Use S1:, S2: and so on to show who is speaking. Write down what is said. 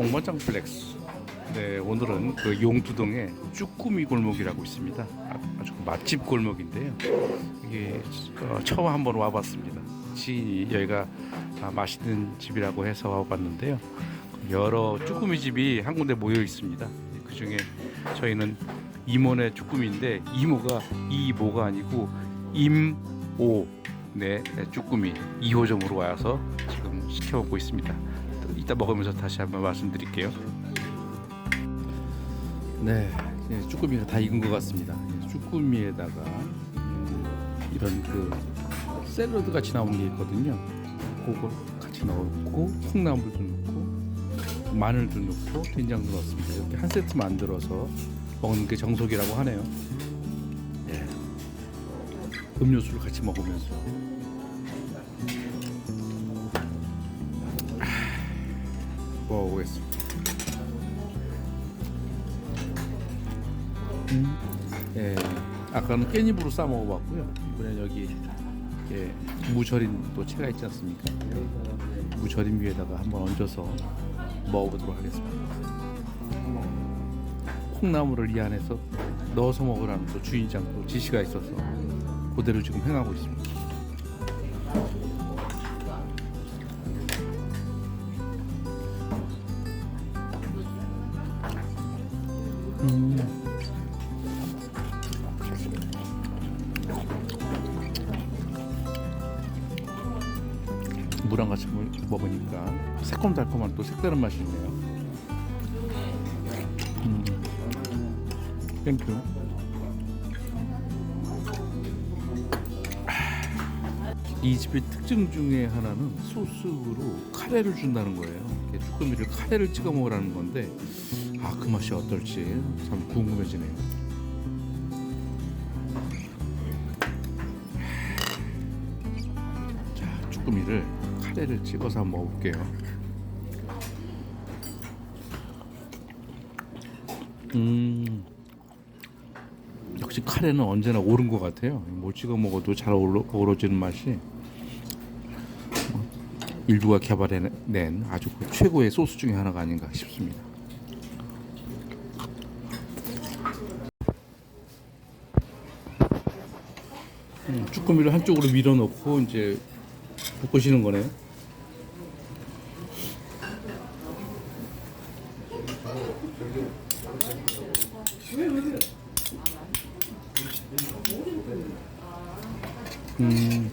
S1: 홍반장 플렉스. 네, 오늘은 그 용두동에 쭈꾸미 골목이라고 있습니다. 아- 아주 그 맛집 골목인데요. 이게 어, 처음 한번 와봤습니다. 지인이 여기가 아, 맛있는 집이라고 해서 와봤는데요. 여러 쭈꾸미 집이 한 군데 모여 있습니다. 그 중에 저희는 이모네 쭈꾸미인데 이모가 이모가 아니고 임오 네 쭈꾸미 2호점으로 와서 지금 시켜 먹고 있습니다. 이따 먹으면서 다시 한번 말씀드릴게요. 네, 쭈꾸미가 다 익은 것 같습니다. 예, 쭈꾸미에다가 음, 이런 그 샐러드 같이 나온 게 있거든요. 그걸 같이 넣고 콩나물도 넣고 마늘도 넣고 된장도 넣습니다. 이렇게 한 세트 만들어서 먹는 게 정석이라고 하네요. 예. 음료수를 같이 먹으면서 아, 먹어보겠습니다. 음. 예, 아까는 깻잎으로 싸 먹어봤고요. 이번엔 여기 예, 무절임 또 채가 있지 않습니까? 무절임 위에다가 한번 얹어서 먹어보도록 하겠습니다. 콩나물을 이 안에서 넣어서 먹으라는 또 주인장 또 지시가 있어서 그대로 지금 행하고 있습니다. 음. 물랑 같이 먹- 먹으니까 새콤달콤한 또 색다른 맛이 있네요. 음. 땡큐. 이 집의 특징 중에 하나는 소스로 카레를 준다는 거예요. 쭈꾸미를 카레를 찍어 먹으라는 건데 아 그 맛이 어떨지 참 궁금해지네요. 자 쭈꾸미를 카레를 찍어서 한번 먹어볼게요. 음 역시 카레는 언제나 옳은 것 같아요. 뭘 찍어 먹어도 잘 어우러, 어우러지는 맛이 일두가 개발해낸 아주 그 최고의 소스 중에 하나가 아닌가 싶습니다. 음, 쭈꾸미를 한쪽으로 밀어넣고 이제 볶으시는 거네. 음.